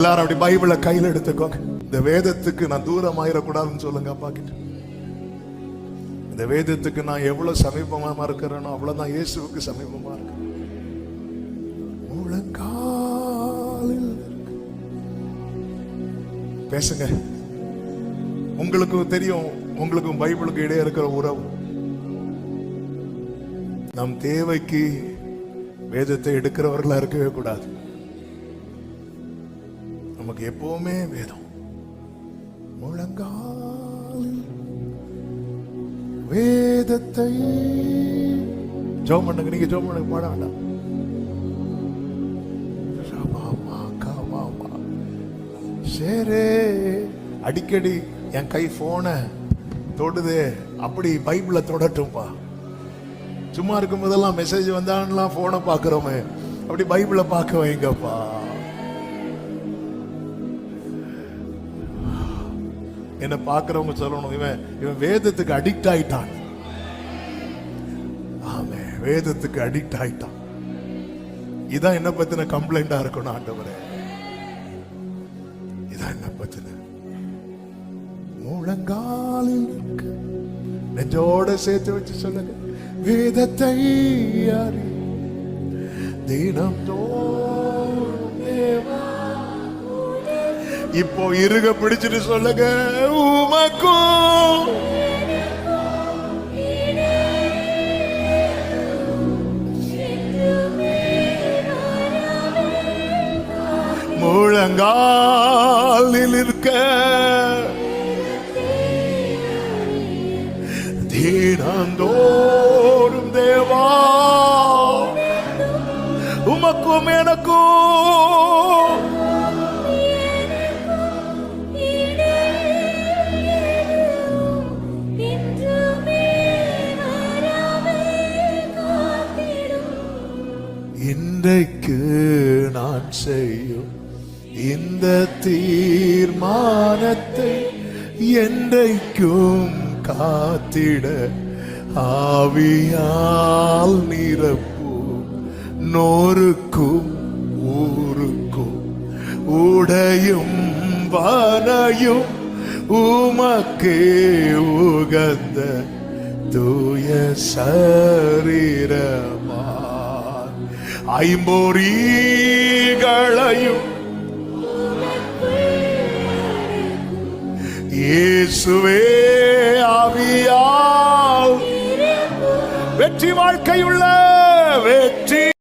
எல்லாரும் அப்படி பைபிளை கையில் எடுத்துக்கோங்க. இந்த வேதத்துக்கு நான் தூரம் ஆயிடக்கூடாதுன்னு சொல்லுங்க அப்பா கிட்ட. இந்த வேதத்துக்கு நான் எவ்வளவு சமீபமா இருக்கிறேனோ அவ்வளவுதான் இயேசுவுக்கு சமீபமா இருக்கிறேன் முழங்காலில் பேசுங்க. உங்களுக்கும் தெரியும் உங்களுக்கும் பைபிளுக்கு இடையே இருக்கிற உறவு. நம் தேவைக்கு வேதத்தை எடுக்கிறவர்களா இருக்கவே கூடாது. நமக்கு எப்பவுமே வேதம். முழங்காலில் வேதத்தை. ஜோம் பண்ணுங்க நீங்க ஜோம் பண்ணுங்க பாட வேண்டாம். ரபாமா, சரி. அடிக்கடி என் கை போனை தொடுதே. அப்படி பைபிளை தொடட்டும்பா. சும்மா இருக்கும் போதெல்லாம் மெசேஜ் வந்தான்லாம் ஃபோனை பார்க்குறோமே. அப்படி பைபிளை பார்க்க வைங்கப்பா. என்ன பார்க்குறவங்க சொல்லணும். இவன் இவன் வேதத்துக்கு அடிக்ட் ஆயிட்டான். ஆமே வேதத்துக்கு அடிக்ட் ஆயிட்டான். இதான் என்ன பத்தின கம்ப்ளைண்டா இருக்கணும் ஆண்டவரே. இதான் என்ன பத்தின. முழங்காலில் நெஞ்சோட சேர்த்து வச்சு சொல்லுங்க. வேதத்தை தினம் தோ இப்போ இருக பிடிச்சிட்டு சொல்லுங்க உமக்கும். முழங்காலில் இருக்க தீனந்தோறும் தேவா உமக்கும் எனக்கும் இன்றைக்கு நான் செய்யும் இந்த தீர்மானத்தை என்றைக்கும் காத்திட ஆவியால் நிரப்பு நோருக்கும் ஊருக்கும் உடையும் வனையும் உமக்கே உகந்த தூய சரீரம். ஐம்பொறிகளையும் இயேசுவே ஆவியால். வெற்றி வாழ்க்கையுள்ள வெற்றி.